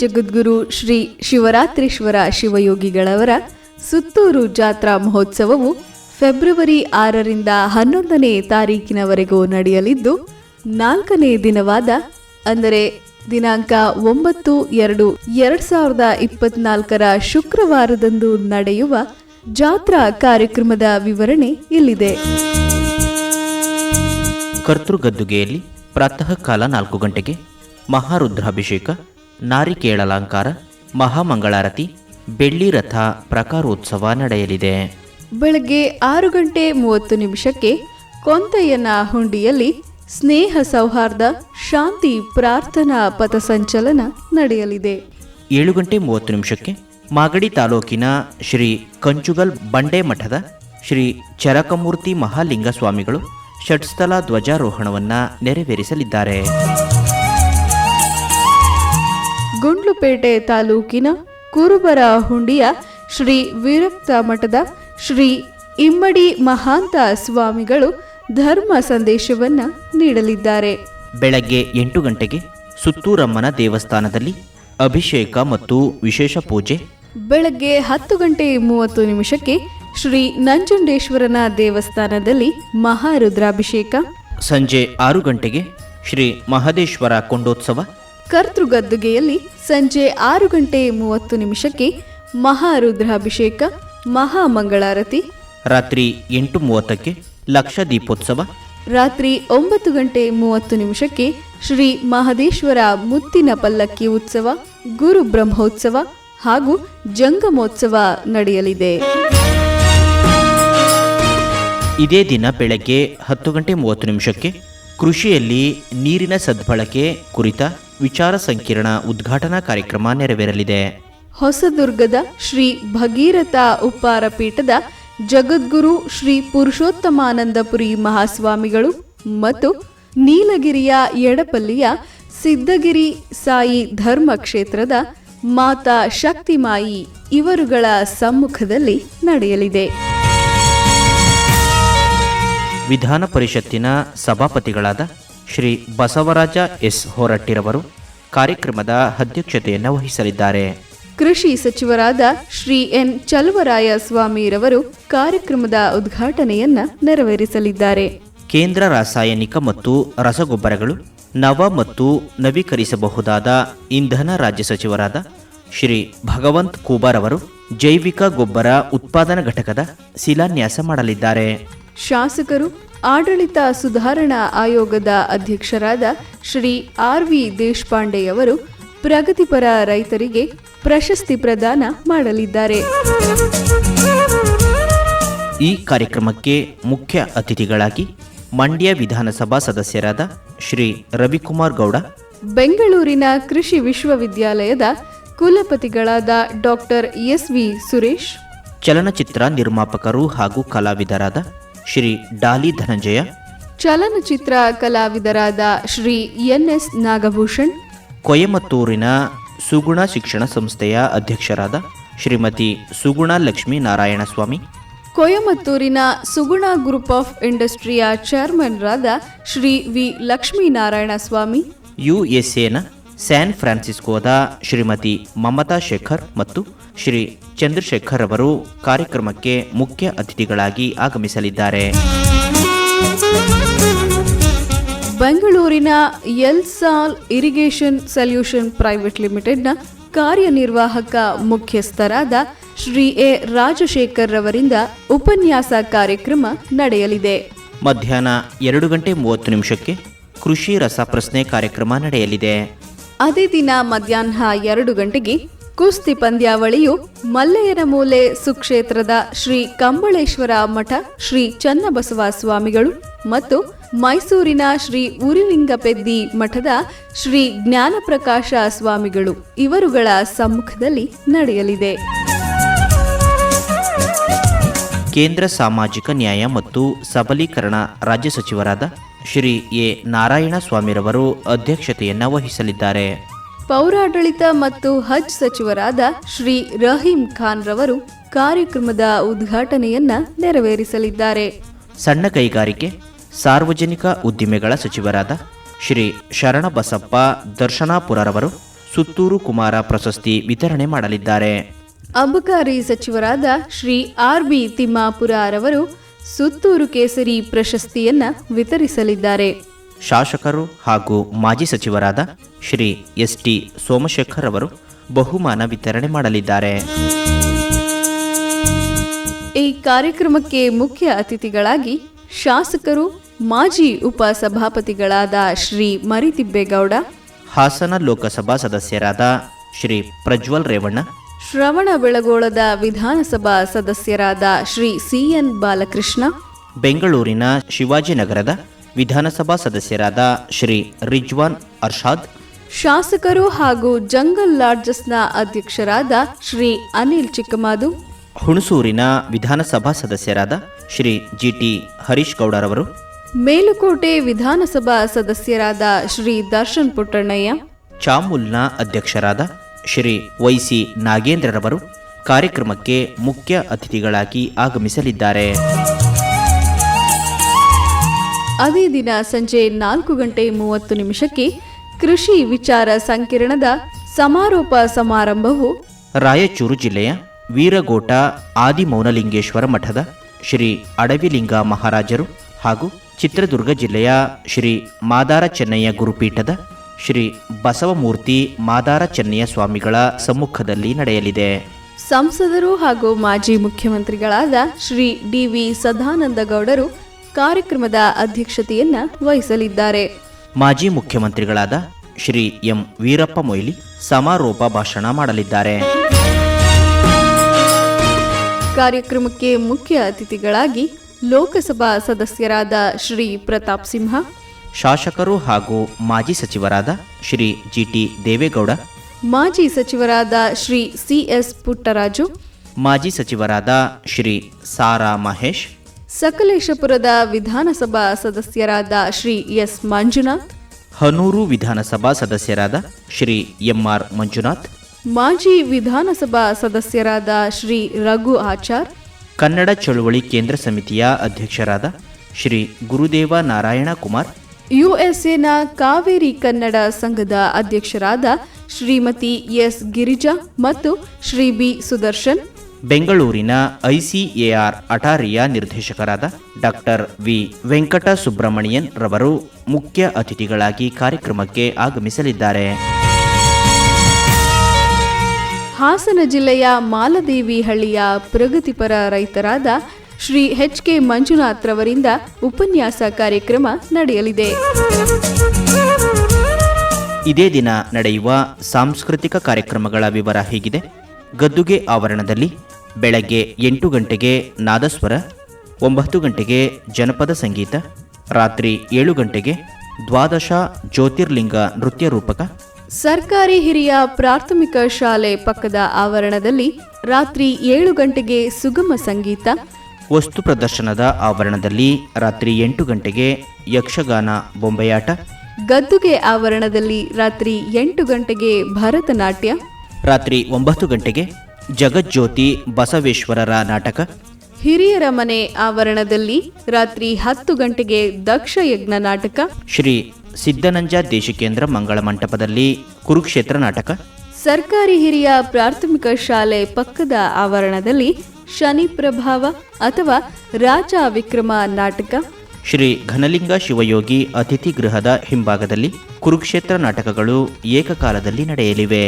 ಜಗದ್ಗುರು ಶ್ರೀ ಶಿವರಾತ್ರೀಶ್ವರ ಶಿವಯೋಗಿಗಳವರ ಸುತ್ತೂರು ಜಾತ್ರಾ ಮಹೋತ್ಸವವು ಫೆಬ್ರವರಿ ಆರರಿಂದ ಹನ್ನೊಂದನೇ ತಾರೀಕಿನವರೆಗೂ ನಡೆಯಲಿದ್ದು, ನಾಲ್ಕನೇ ದಿನವಾದ, ಅಂದರೆ ದಿನಾಂಕ ಒಂಬತ್ತು ಎರಡು ಎರಡ್ ಸಾವಿರದ ಇಪ್ಪತ್ನಾಲ್ಕರ ಶುಕ್ರವಾರದಂದು ನಡೆಯುವ ಜಾತ್ರಾ ಕಾರ್ಯಕ್ರಮದ ವಿವರಣೆ ಇಲ್ಲಿದೆ. ಕರ್ತೃಗದ್ದುಗೆಯಲ್ಲಿ ಪ್ರಾತಃ ಕಾಲ ನಾಲ್ಕು ಗಂಟೆಗೆ ಮಹಾರುದ್ರಾಭಿಷೇಕ ನಾರಿಕೇಳಲಾಂಕಾರ ಮಹಾಮಂಗಳಾರತಿ ಬೆಳ್ಳಿ ರಥ ಪ್ರಕಾರೋತ್ಸವ ನಡೆಯಲಿದೆ. ಬೆಳಗ್ಗೆ ಆರು ಗಂಟೆ ಮೂವತ್ತು ನಿಮಿಷಕ್ಕೆ ಕೊಂತಯ್ಯನ ಹುಂಡಿಯಲ್ಲಿ ಸ್ನೇಹ ಸೌಹಾರ್ದ ಶಾಂತಿ ಪ್ರಾರ್ಥನಾ ಪಥಸಂಚಲನ ನಡೆಯಲಿದೆ. ಏಳು ಗಂಟೆ ಮೂವತ್ತು ನಿಮಿಷಕ್ಕೆ ಮಾಗಡಿ ತಾಲೂಕಿನ ಶ್ರೀ ಕಂಚುಗಲ್ ಬಂಡೆ ಮಠದ ಶ್ರೀ ಚರಕಮೂರ್ತಿ ಮಹಾಲಿಂಗಸ್ವಾಮಿಗಳು ಷಟ್ಸ್ಥಲ ಧ್ವಜಾರೋಹಣವನ್ನು ನೆರವೇರಿಸಲಿದ್ದಾರೆ. ಗುಂಡ್ಲುಪೇಟೆ ತಾಲೂಕಿನ ಕುರುಬರ ಹುಂಡಿಯ ಶ್ರೀ ವಿರಕ್ತ ಮಠದ ಶ್ರೀ ಇಮ್ಮಡಿ ಮಹಾಂತ ಸ್ವಾಮಿಗಳು ಧರ್ಮ ಸಂದೇಶವನ್ನ ನೀಡಲಿದ್ದಾರೆ. ಬೆಳಗ್ಗೆ ಎಂಟು ಗಂಟೆಗೆ ಸುತ್ತೂರಮ್ಮನ ದೇವಸ್ಥಾನದಲ್ಲಿ ಅಭಿಷೇಕ ಮತ್ತು ವಿಶೇಷ ಪೂಜೆ. ಬೆಳಗ್ಗೆ ಹತ್ತು ಗಂಟೆ ಮೂವತ್ತು ನಿಮಿಷಕ್ಕೆ ಶ್ರೀ ನಂಜುಂಡೇಶ್ವರನ ದೇವಸ್ಥಾನದಲ್ಲಿ ಮಹಾರುದ್ರಾಭಿಷೇಕ. ಸಂಜೆ ಆರು ಗಂಟೆಗೆ ಶ್ರೀ ಮಹದೇಶ್ವರ ಕೊಂಡೋತ್ಸವ. ಕರ್ತೃಗದ್ದುಗೆಯಲ್ಲಿ ಸಂಜೆ ಆರು ಗಂಟೆ ಮೂವತ್ತು ನಿಮಿಷಕ್ಕೆ ಮಹಾರುದ್ರಾಭಿಷೇಕ ಮಹಾಮಂಗಳಾರತಿ ರಾತ್ರಿ ಎಂಟು ಮೂವತ್ತಕ್ಕೆ ಲಕ್ಷ ದೀಪೋತ್ಸವ ರಾತ್ರಿ ಒಂಬತ್ತು ಗಂಟೆ ಮೂವತ್ತು ನಿಮಿಷಕ್ಕೆ ಶ್ರೀ ಮಹದೇಶ್ವರ ಮುತ್ತಿನ ಪಲ್ಲಕ್ಕಿ ಉತ್ಸವ ಗುರು ಬ್ರಹ್ಮೋತ್ಸವ ಹಾಗೂ ಜಂಗಮೋತ್ಸವ ನಡೆಯಲಿದೆ. ಇದೇ ದಿನ ಬೆಳಗ್ಗೆ ಹತ್ತು ಗಂಟೆ ಮೂವತ್ತು ನಿಮಿಷಕ್ಕೆ ಕೃಷಿಯಲ್ಲಿ ನೀರಿನ ಸದ್ಬಳಕೆ ಕುರಿತ ವಿಚಾರ ಸಂಕಿರಣ ಉದ್ಘಾಟನಾ ಕಾರ್ಯಕ್ರಮ ನೆರವೇರಲಿದೆ. ಹೊಸದುರ್ಗದ ಶ್ರೀ ಭಗೀರಥ ಉಪ್ಪಾರ ಪೀಠದ ಜಗದ್ಗುರು ಶ್ರೀ ಪುರುಷೋತ್ತಮಾನಂದಪುರಿ ಮಹಾಸ್ವಾಮಿಗಳು ಮತ್ತು ನೀಲಗಿರಿಯ ಎಡಪಲ್ಲಿಯ ಸಿದ್ಧಗಿರಿ ಸಾಯಿ ಧರ್ಮ ಕ್ಷೇತ್ರದ ಮಾತಾ ಶಕ್ತಿಮಾಯಿ ಇವರುಗಳ ಸಮ್ಮುಖದಲ್ಲಿ ನಡೆಯಲಿದೆ. ವಿಧಾನ ಪರಿಷತ್ತಿನ ಸಭಾಪತಿಗಳಾದ ಶ್ರೀ ಬಸವರಾಜ ಎಸ್ ಹೊರಟ್ಟಿರವರು ಕಾರ್ಯಕ್ರಮದ ಅಧ್ಯಕ್ಷತೆಯನ್ನು ವಹಿಸಲಿದ್ದಾರೆ. ಕೃಷಿ ಸಚಿವರಾದ ಶ್ರೀ ಎನ್ ಚಲುವರಾಯ ಸ್ವಾಮಿರವರು ಕಾರ್ಯಕ್ರಮದ ಉದ್ಘಾಟನೆಯನ್ನ ನೆರವೇರಿಸಲಿದ್ದಾರೆ. ಕೇಂದ್ರ ರಾಸಾಯನಿಕ ಮತ್ತು ರಸಗೊಬ್ಬರಗಳು ನವ ಮತ್ತು ನವೀಕರಿಸಬಹುದಾದ ಇಂಧನ ರಾಜ್ಯ ಸಚಿವರಾದ ಶ್ರೀ ಭಗವಂತ್ ಕೂಬಾರ್ ಅವರು ಜೈವಿಕ ಗೊಬ್ಬರ ಉತ್ಪಾದನಾ ಘಟಕದ ಶಿಲಾನ್ಯಾಸ ಮಾಡಲಿದ್ದಾರೆ. ಶಾಸಕರು ಆಡಳಿತ ಸುಧಾರಣಾ ಆಯೋಗದ ಅಧ್ಯಕ್ಷರಾದ ಶ್ರೀ ಆರ್ ವಿ ದೇಶಪಾಂಡೆಯವರು ಪ್ರಗತಿಪರ ರೈತರಿಗೆ ಪ್ರಶಸ್ತಿ ಪ್ರದಾನ ಮಾಡಲಿದ್ದಾರೆ. ಈ ಕಾರ್ಯಕ್ರಮಕ್ಕೆ ಮುಖ್ಯ ಅತಿಥಿಗಳಾಗಿ ಮಂಡ್ಯ ವಿಧಾನಸಭಾ ಸದಸ್ಯರಾದ ಶ್ರೀ ರವಿಕುಮಾರ್ ಗೌಡ ಬೆಂಗಳೂರಿನ ಕೃಷಿ ವಿಶ್ವವಿದ್ಯಾಲಯದ ಕುಲಪತಿಗಳಾದ ಡಾಕ್ಟರ್ ಎಸ್ ವಿ ಸುರೇಶ್ ಚಲನಚಿತ್ರ ನಿರ್ಮಾಪಕರು ಹಾಗೂ ಕಲಾವಿದರಾದ ಶ್ರೀ ಡಾಲಿ ಧನಂಜಯ. ಚಲನಚಿತ್ರ ಕಲಾವಿದರಾದ ಶ್ರೀ ಎನ್ ಎಸ್ ನಾಗಭೂಷಣ್. ಕೊಯಮತ್ತೂರಿನ ಸುಗುಣ ಶಿಕ್ಷಣ ಸಂಸ್ಥೆಯ ಅಧ್ಯಕ್ಷರಾದ ಶ್ರೀಮತಿ ಸುಗುಣ ಲಕ್ಷ್ಮೀ ನಾರಾಯಣ ಸ್ವಾಮಿ ಕೊಯಮತ್ತೂರಿನ ಸುಗುಣ ಗ್ರೂಪ್ ಆಫ್ ಇಂಡಸ್ಟ್ರಿಯ ಚೇರ್ಮನ್ರಾದ ಶ್ರೀ ವಿ ಲಕ್ಷ್ಮೀನಾರಾಯಣ ಸ್ವಾಮಿ ಯುಎಸ್ಎನ ಸ್ಯಾನ್ ಫ್ರಾನ್ಸಿಸ್ಕೋದ ಶ್ರೀಮತಿ ಮಮತಾ ಶೇಖರ್ ಮತ್ತು ಶ್ರೀ ಚಂದ್ರಶೇಖರ್ ಅವರು ಕಾರ್ಯಕ್ರಮಕ್ಕೆ ಮುಖ್ಯ ಅತಿಥಿಗಳಾಗಿ ಆಗಮಿಸಲಿದ್ದಾರೆ. ಬೆಂಗಳೂರಿನ ಎಲ್ಸಾಲ್ ಇರಿಗೇಷನ್ ಸೊಲ್ಯೂಷನ್ ಪ್ರೈವೇಟ್ ಲಿಮಿಟೆಡ್ನ ಕಾರ್ಯನಿರ್ವಾಹಕ ಮುಖ್ಯಸ್ಥರಾದ ಶ್ರೀ ಎ ರಾಜಶೇಖರ್ ರವರಿಂದ ಉಪನ್ಯಾಸ ಕಾರ್ಯಕ್ರಮ ನಡೆಯಲಿದೆ. ಮಧ್ಯಾಹ್ನ ಎರಡು ಗಂಟೆ ಮೂವತ್ತು ನಿಮಿಷಕ್ಕೆ ಕೃಷಿ ರಸಪ್ರಶ್ನೆ ಕಾರ್ಯಕ್ರಮ ನಡೆಯಲಿದೆ. ಅದೇ ದಿನ ಮಧ್ಯಾಹ್ನ ಎರಡು ಗಂಟೆಗೆ ಕುಸ್ತಿ ಪಂದ್ಯಾವಳಿಯು ಮಲ್ಲಯ್ಯನ ಮೂಲೆ ಸುಕ್ಷೇತ್ರದ ಶ್ರೀ ಕಂಬಳೇಶ್ವರ ಮಠ, ಶ್ರೀ ಚನ್ನಬಸವ ಸ್ವಾಮಿಗಳು ಮತ್ತು ಮೈಸೂರಿನ ಶ್ರೀ ಉರಿಲಿಂಗಪೆದ್ದಿ ಮಠದ ಶ್ರೀ ಜ್ಞಾನಪ್ರಕಾಶ ಸ್ವಾಮಿಗಳು ಇವರುಗಳ ಸಮ್ಮುಖದಲ್ಲಿ ನಡೆಯಲಿದೆ. ಕೇಂದ್ರ ಸಾಮಾಜಿಕ ನ್ಯಾಯ ಮತ್ತು ಸಬಲೀಕರಣ ರಾಜ್ಯ ಸಚಿವರಾದ ಶ್ರೀ ಎ ನಾರಾಯಣ ಸ್ವಾಮಿರವರು ಅಧ್ಯಕ್ಷತೆಯನ್ನು ವಹಿಸಲಿದ್ದಾರೆ. ಪೌರಾಡಳಿತ ಮತ್ತು ಹಜ್ ಸಚಿವರಾದ ಶ್ರೀ ರಹೀಂ ಖಾನ್ ರವರು ಕಾರ್ಯಕ್ರಮದ ಉದ್ಘಾಟನೆಯನ್ನ ನೆರವೇರಿಸಲಿದ್ದಾರೆ. ಸಣ್ಣ ಕೈಗಾರಿಕೆ ಸಾರ್ವಜನಿಕ ಉದ್ದಿಮೆಗಳ ಸಚಿವರಾದ ಶ್ರೀ ಶರಣಬಸಪ್ಪ ದರ್ಶನಾಪುರರವರು ಸುತ್ತೂರು ಕುಮಾರ ಪ್ರಶಸ್ತಿ ವಿತರಣೆ ಮಾಡಲಿದ್ದಾರೆ. ಅಬಕಾರಿ ಸಚಿವರಾದ ಶ್ರೀ ಆರ್ ಬಿ ತಿಮ್ಮಾಪುರರವರು ಸುತ್ತೂರು ಕೇಸರಿ ಪ್ರಶಸ್ತಿಯನ್ನ ವಿತರಿಸಲಿದ್ದಾರೆ. ಶಾಸಕರು ಹಾಗೂ ಮಾಜಿ ಸಚಿವರಾದ ಶ್ರೀ ಎಸ್ ಟಿ ಸೋಮಶೇಖರ್ ಅವರು ಬಹುಮಾನ ವಿತರಣೆ ಮಾಡಲಿದ್ದಾರೆ. ಈ ಕಾರ್ಯಕ್ರಮಕ್ಕೆ ಮುಖ್ಯ ಅತಿಥಿಗಳಾಗಿ ಶಾಸಕರು ಮಾಜಿ ಉಪಸಭಾಪತಿಗಳಾದ ಶ್ರೀ ಮರಿತಿಬ್ಬೇಗೌಡ ಹಾಸನ ಲೋಕಸಭಾ ಸದಸ್ಯರಾದ ಶ್ರೀ ಪ್ರಜ್ವಲ್ ರೇವಣ್ಣ ಶ್ರವಣ ಬೆಳಗೋಳದ ವಿಧಾನಸಭಾ ಸದಸ್ಯರಾದ ಶ್ರೀ ಸಿಎನ್ ಬಾಲಕೃಷ್ಣ ಬೆಂಗಳೂರಿನ ಶಿವಾಜಿನಗರದ ವಿಧಾನಸಭಾ ಸದಸ್ಯರಾದ ಶ್ರೀ ರಿಜ್ವಾನ್ ಅರ್ಷಾದ್ ಶಾಸಕರು ಹಾಗೂ ಜಂಗಲ್ ಲಾಡ್ಜಸ್ನ ಅಧ್ಯಕ್ಷರಾದ ಶ್ರೀ ಅನಿಲ್ ಚಿಕ್ಕಮಾದು ಹುಣಸೂರಿನ ವಿಧಾನಸಭಾ ಸದಸ್ಯರಾದ ಶ್ರೀ ಜಿಟಿ ಹರೀಶ್ ಗೌಡರವರು ಮೇಲುಕೋಟೆ ವಿಧಾನಸಭಾ ಸದಸ್ಯರಾದ ಶ್ರೀ ದರ್ಶನ್ ಪುಟ್ಟಣ್ಣಯ್ಯ ಚಾಮುಲ್ನ ಅಧ್ಯಕ್ಷರಾದ ಶ್ರೀ ವೈಸಿ ನಾಗೇಂದ್ರರವರು ಕಾರ್ಯಕ್ರಮಕ್ಕೆ ಮುಖ್ಯ ಅತಿಥಿಗಳಾಗಿ ಆಗಮಿಸಲಿದ್ದಾರೆ. ಅದೇ ದಿನ ಸಂಜೆ ನಾಲ್ಕು ಗಂಟೆ ಮೂವತ್ತು ನಿಮಿಷಕ್ಕೆ ಕೃಷಿ ವಿಚಾರ ಸಂಕಿರಣದ ಸಮಾರೋಪ ಸಮಾರಂಭವು ರಾಯಚೂರು ಜಿಲ್ಲೆಯ ವೀರಗೋಟ ಆದಿಮೌನಲಿಂಗೇಶ್ವರ ಮಠದ ಶ್ರೀ ಅಡವಿಲಿಂಗ ಮಹಾರಾಜರು ಹಾಗೂ ಚಿತ್ರದುರ್ಗ ಜಿಲ್ಲೆಯ ಶ್ರೀ ಮಾದಾರ ಚೆನ್ನಯ್ಯ ಗುರುಪೀಠದ ಶ್ರೀ ಬಸವಮೂರ್ತಿ ಮಾದಾರ ಚೆನ್ನಯ್ಯ ಸ್ವಾಮಿಗಳ ಸಮ್ಮುಖದಲ್ಲಿ ನಡೆಯಲಿದೆ. ಸಂಸದರು ಹಾಗೂ ಮಾಜಿ ಮುಖ್ಯಮಂತ್ರಿಗಳಾದ ಶ್ರೀ ಡಿ ವಿ ಸದಾನಂದ ಗೌಡರು ಕಾರ್ಯಕ್ರಮದ ಅಧ್ಯಕ್ಷತೆಯನ್ನ ವಹಿಸಲಿದ್ದಾರೆ. ಮಾಜಿ ಮುಖ್ಯಮಂತ್ರಿಗಳಾದ ಶ್ರೀ ಎಂ ವೀರಪ್ಪ ಮೊಯ್ಲಿ ಸಮಾರೋಪ ಭಾಷಣ ಮಾಡಲಿದ್ದಾರೆ. ಕಾರ್ಯಕ್ರಮಕ್ಕೆ ಮುಖ್ಯ ಅತಿಥಿಗಳಾಗಿ ಲೋಕಸಭಾ ಸದಸ್ಯರಾದ ಶ್ರೀ ಪ್ರತಾಪ್ ಸಿಂಹ ಶಾಸಕರು ಹಾಗೂ ಮಾಜಿ ಸಚಿವರಾದ ಶ್ರೀ ಜಿಟಿ ದೇವೇಗೌಡ ಮಾಜಿ ಸಚಿವರಾದ ಶ್ರೀ ಸಿಎಸ್ ಪುಟ್ಟರಾಜು ಮಾಜಿ ಸಚಿವರಾದ ಶ್ರೀ ಸಾರಾ ಮಹೇಶ್ ಸಕಲೇಶಪುರದ ವಿಧಾನಸಭಾ ಸದಸ್ಯರಾದ ಶ್ರೀ ಎಸ್ ಮಂಜುನಾಥ್ ಹನೂರು ವಿಧಾನಸಭಾ ಸದಸ್ಯರಾದ ಶ್ರೀ ಎಂಆರ್ ಮಂಜುನಾಥ್ ಮಾಜಿ ವಿಧಾನಸಭಾ ಸದಸ್ಯರಾದ ಶ್ರೀ ರಘು ಆಚಾರ್ ಕನ್ನಡ ಚಳುವಳಿ ಕೇಂದ್ರ ಸಮಿತಿಯ ಅಧ್ಯಕ್ಷರಾದ ಶ್ರೀ ಗುರುದೇವ ನಾರಾಯಣ ಕುಮಾರ್ ಯುಎಸ್ಎನ ಕಾವೇರಿ ಕನ್ನಡ ಸಂಘದ ಅಧ್ಯಕ್ಷರಾದ ಶ್ರೀಮತಿ ಎಸ್ ಗಿರಿಜಾ ಮತ್ತು ಶ್ರೀ ಬಿ ಸುದರ್ಶನ್ ಬೆಂಗಳೂರಿನ ಐಸಿಎಆರ್ ಅಟಾರಿಯ ನಿರ್ದೇಶಕರಾದ ಡಾಕ್ಟರ್ ವಿ. ವೆಂಕಟ ಸುಬ್ರಮಣಿಯನ್ ರವರು ಮುಖ್ಯ ಅತಿಥಿಗಳಾಗಿ ಕಾರ್ಯಕ್ರಮಕ್ಕೆ ಆಗಮಿಸಲಿದ್ದಾರೆ. ಹಾಸನ ಜಿಲ್ಲೆಯ ಮಾಲದೇವಿ ಹಳ್ಳಿಯ ಪ್ರಗತಿಪರ ರೈತರಾದ ಶ್ರೀ ಎಚ್ ಕೆ ಮಂಜುನಾಥ್ ರವರಿಂದ ಉಪನ್ಯಾಸ ಕಾರ್ಯಕ್ರಮ ನಡೆಯಲಿದೆ. ಇದೇ ದಿನ ನಡೆಯುವ ಸಾಂಸ್ಕೃತಿಕ ಕಾರ್ಯಕ್ರಮಗಳ ವಿವರ ಹೀಗಿದೆ. ಗದ್ದುಗೆ ಆವರಣದಲ್ಲಿ ಬೆಳಗ್ಗೆ ಎಂಟು ಗಂಟೆಗೆ ನಾದಸ್ವರ ಒಂಬತ್ತು ಗಂಟೆಗೆ ಜನಪದ ಸಂಗೀತ ರಾತ್ರಿ ಏಳು ಗಂಟೆಗೆ ದ್ವಾದಶ ಜ್ಯೋತಿರ್ಲಿಂಗ ನೃತ್ಯ ರೂಪಕ. ಸರ್ಕಾರಿ ಹಿರಿಯ ಪ್ರಾಥಮಿಕ ಶಾಲೆ ಪಕ್ಕದ ಆವರಣದಲ್ಲಿ ರಾತ್ರಿ ಏಳು ಗಂಟೆಗೆ ಸುಗಮ ಸಂಗೀತ. ವಸ್ತು ಪ್ರದರ್ಶನದ ಆವರಣದಲ್ಲಿ ರಾತ್ರಿ ಎಂಟು ಗಂಟೆಗೆ ಯಕ್ಷಗಾನ ಬೊಂಬೆಯಾಟ. ಗದ್ದುಗೆ ಆವರಣದಲ್ಲಿ ರಾತ್ರಿ ಎಂಟು ಗಂಟೆಗೆ ಭರತನಾಟ್ಯ. ರಾತ್ರಿ ಒಂಬತ್ತು ಗಂಟೆಗೆ ಜಗಜ್ಯೋತಿ ಬಸವೇಶ್ವರರ ನಾಟಕ. ಹಿರಿಯರ ಮನೆ ಆವರಣದಲ್ಲಿ ರಾತ್ರಿ ಹತ್ತು ಗಂಟೆಗೆ ದಕ್ಷ ಯಜ್ಞ ನಾಟಕ. ಶ್ರೀ ಸಿದ್ದನಂಜ ದೇಶಿಕೇಂದ್ರ ಮಂಗಳ ಮಂಟಪದಲ್ಲಿ ಕುರುಕ್ಷೇತ್ರ ನಾಟಕ. ಸರ್ಕಾರಿ ಹಿರಿಯ ಪ್ರಾಥಮಿಕ ಶಾಲೆ ಪಕ್ಕದ ಆವರಣದಲ್ಲಿ ಶನಿ ಪ್ರಭಾವ ಅಥವಾ ರಾಜ ವಿಕ್ರಮ ನಾಟಕ. ಶ್ರೀ ಘನಲಿಂಗ ಶಿವಯೋಗಿ ಅತಿಥಿ ಗೃಹದ ಹಿಂಭಾಗದಲ್ಲಿ ಕುರುಕ್ಷೇತ್ರ ನಾಟಕಗಳು ಏಕಕಾಲದಲ್ಲಿ ನಡೆಯಲಿವೆ.